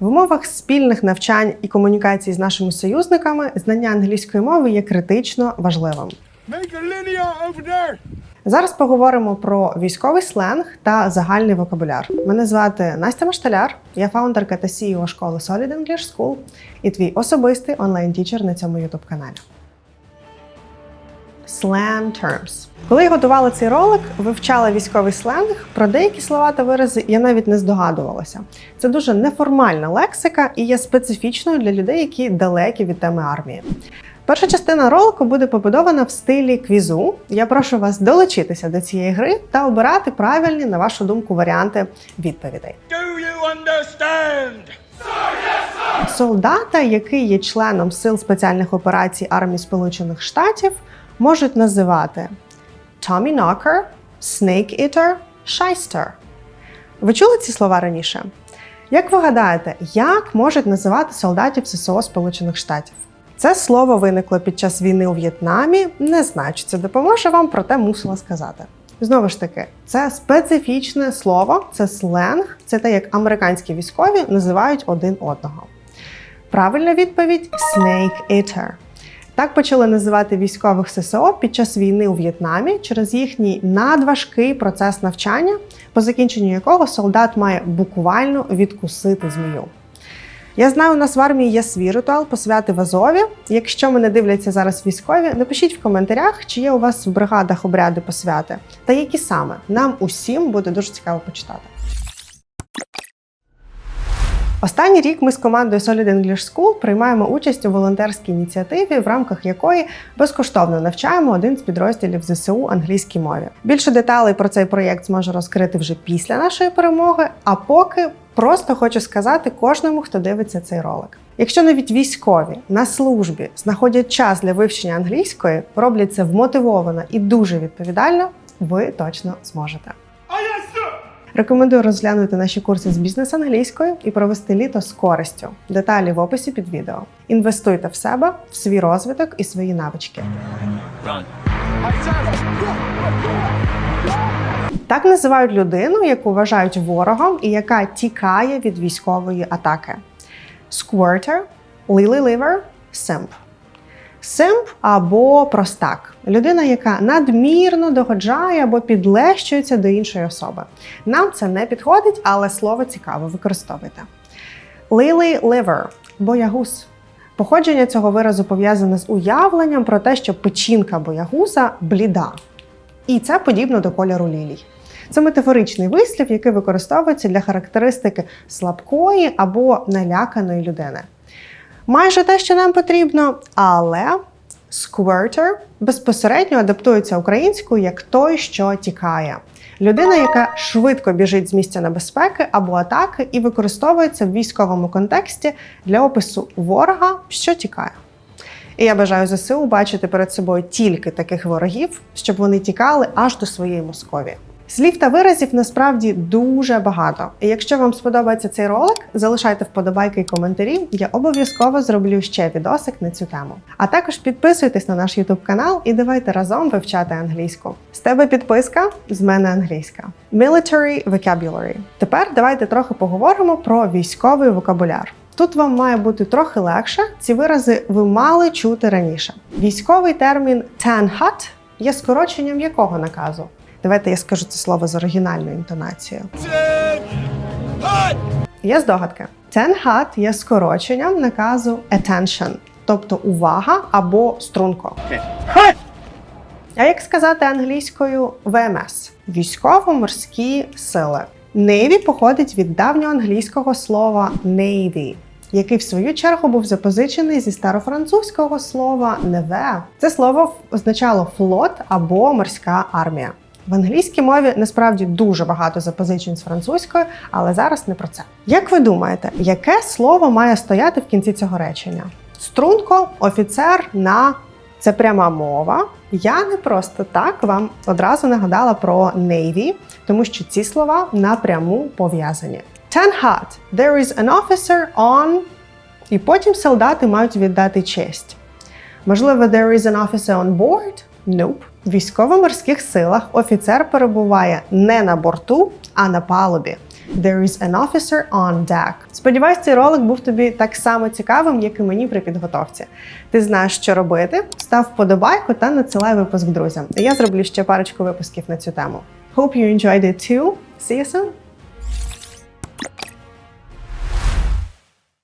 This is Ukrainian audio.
В умовах спільних навчань і комунікації з нашими союзниками знання англійської мови є критично важливим. Зараз поговоримо про військовий сленг та загальний вокабуляр. Мене звати Настя Машталяр, я фаундерка та CEO школи Solid English School і твій особистий онлайн-тічер на цьому youtube каналі. Slang terms. Коли я готувала цей ролик, вивчала військовий сленг. Про деякі слова та вирази я навіть не здогадувалася. Це дуже неформальна лексика і є специфічною для людей, які далекі від теми армії. Перша частина ролику буде побудована в стилі квізу. Я прошу вас долучитися до цієї гри та обирати правильні, на вашу думку, варіанти відповідей. Do you understand? Солдата, який є членом сил спеціальних операцій армії Сполучених Штатів, можуть називати Tommy Knocker, Snake Eater, Shyster. Ви чули ці слова раніше? Як ви гадаєте, як можуть називати солдатів ССО Сполучених Штатів? Це слово виникло під час війни у В'єтнамі. Не знаю, чи це допоможе вам, проте мусила сказати. Знову ж таки, це специфічне слово, це сленг, це те, як американські військові називають один одного. Правильна відповідь Snake Eater. Так почали називати військових ССО під час війни у В'єтнамі через їхній надважкий процес навчання, по закінченню якого солдат має буквально відкусити змію. Я знаю, у нас в армії є свій ритуал посвяти в Азові. Якщо мене дивляться зараз військові, напишіть в коментарях, чи є у вас в бригадах обряди посвяти, та які саме. Нам усім буде дуже цікаво почитати. Останній рік ми з командою Solid English School приймаємо участь у волонтерській ініціативі, в рамках якої безкоштовно навчаємо один з підрозділів ЗСУ англійській мові. Більше деталей про цей проєкт зможу розкрити вже після нашої перемоги. А поки просто хочу сказати кожному, хто дивиться цей ролик. Якщо навіть військові на службі знаходять час для вивчення англійської, роблять це вмотивовано і дуже відповідально, ви точно зможете. Рекомендую розглянути наші курси з бізнес англійською і провести літо з користю. Деталі в описі під відео. Інвестуйте в себе, в свій розвиток і свої навички. Так називають людину, яку вважають ворогом і яка тікає від військової атаки. Squirter, lily liver, simp. Симп або простак людина, яка надмірно догоджає або підлещується до іншої особи. Нам це не підходить, але слово цікаво, використовуйте. Lily liver – боягуз. Походження цього виразу пов'язане з уявленням про те, що печінка боягуза бліда. І це подібно до кольору лілій. Це метафоричний вислів, який використовується для характеристики слабкої або наляканої людини. Майже те, що нам потрібно, але squirter безпосередньо адаптується українською як той, що тікає. Людина, яка швидко біжить з місця небезпеки або атаки, і використовується в військовому контексті для опису ворога, що тікає. І я бажаю ЗСУ бачити перед собою тільки таких ворогів, щоб вони тікали аж до своєї Московії. Слів та виразів насправді дуже багато. І якщо вам сподобається цей ролик, залишайте вподобайки і коментарі. Я обов'язково зроблю ще відосик на цю тему. А також підписуйтесь на наш YouTube канал і давайте разом вивчати англійську. З тебе підписка, з мене англійська. Military vocabulary. Тепер давайте трохи поговоримо про військовий вокабуляр. Тут вам має бути трохи легше. Ці вирази ви мали чути раніше. Військовий термін «ten-hut» є скороченням якого наказу? Давайте я скажу це слово з оригінальною інтонацією. Є здогадки. Hat є скороченням наказу attention, тобто увага або струнко. А як сказати англійською ВМС військово-морські сили. Navy походить від давнього англійського слова navy, який в свою чергу був запозичений зі старофранцузького слова неве. Це слово означало флот або морська армія. В англійській мові насправді дуже багато запозичень з французької, але зараз не про це. Як ви думаєте, яке слово має стояти в кінці цього речення? Струнко, офіцер на це пряма мова. Я не просто так вам одразу нагадала про Navy, тому що ці слова напряму пов'язані. Ten hat. There is an officer on. І потім солдати мають віддати честь. Можливо, there is an officer on board? Nope. В військово-морських силах офіцер перебуває не на борту, а на палубі. There is an officer on deck. Сподіваюсь, цей ролик був тобі так само цікавим, як і мені при підготовці. Ти знаєш, що робити. Став вподобайку та надсилай випуск друзям. Я зроблю ще парочку випусків на цю тему. Hope you enjoyed it too. See you soon!